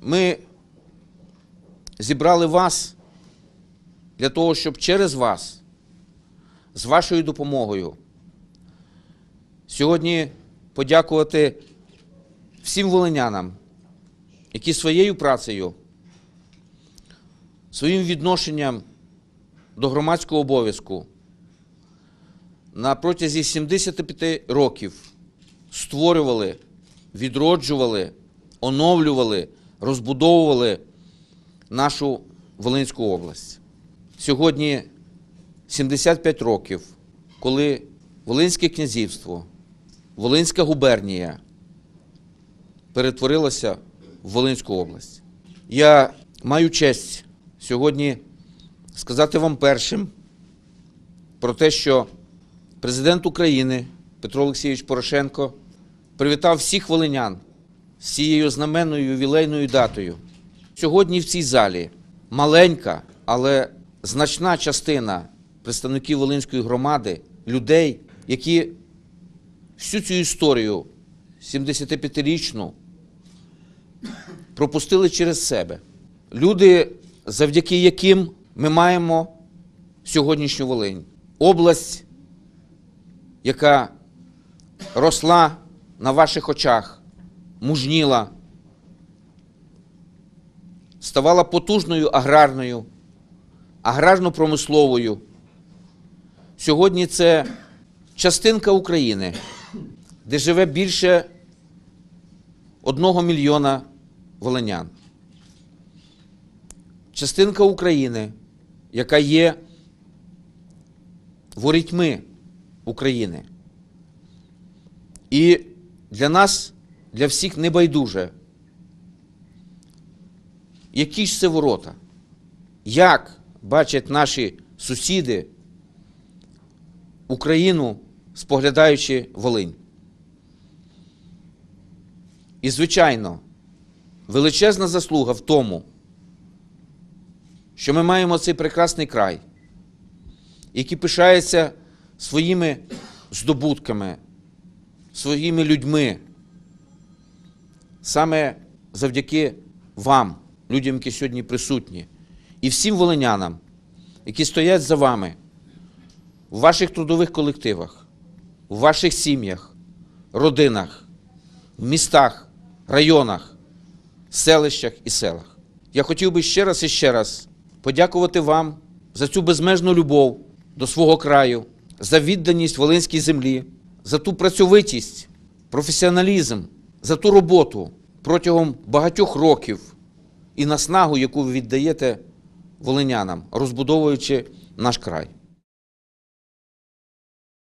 ми зібрали вас для того, щоб через вас, з вашою допомогою, сьогодні подякувати всім волинянам, які своєю працею, своїм відношенням до громадського обов'язку на протязі 75 років створювали, відроджували, оновлювали, розбудовували нашу Волинську область. Сьогодні 75 років, коли Волинське князівство, Волинська губернія перетворилося в Волинську область. Я маю честь сьогодні сказати вам першим про те, що президент України Петро Олексійович Порошенко привітав всіх волинян з цією знаменною ювілейною датою. Сьогодні в цій залі маленька, але значна частина представників Волинської громади, людей, які всю цю історію 75-річну пропустили через себе. Люди, завдяки яким ми маємо сьогоднішню Волинь. Область, яка росла на ваших очах, мужніла, ставала потужною аграрною, аграрно-промисловою. Сьогодні це частинка України, де живе більше одного мільйона волинян. Частинка України, яка є ворітьми України. І для нас, для всіх небайдуже, які ж це ворота, як бачать наші сусіди Україну, споглядаючи Волинь. І, звичайно, величезна заслуга в тому, що ми маємо цей прекрасний край, який пишається своїми здобутками, своїми людьми, саме завдяки вам, людям, які сьогодні присутні, і всім волинянам, які стоять за вами в ваших трудових колективах, в ваших сім'ях, родинах, в містах, районах, селищах і селах. Я хотів би ще раз і ще раз подякувати вам за цю безмежну любов до свого краю, за відданість Волинській землі, за ту працьовитість, професіоналізм, за ту роботу протягом багатьох років і наснагу, яку ви віддаєте волинянам, розбудовуючи наш край.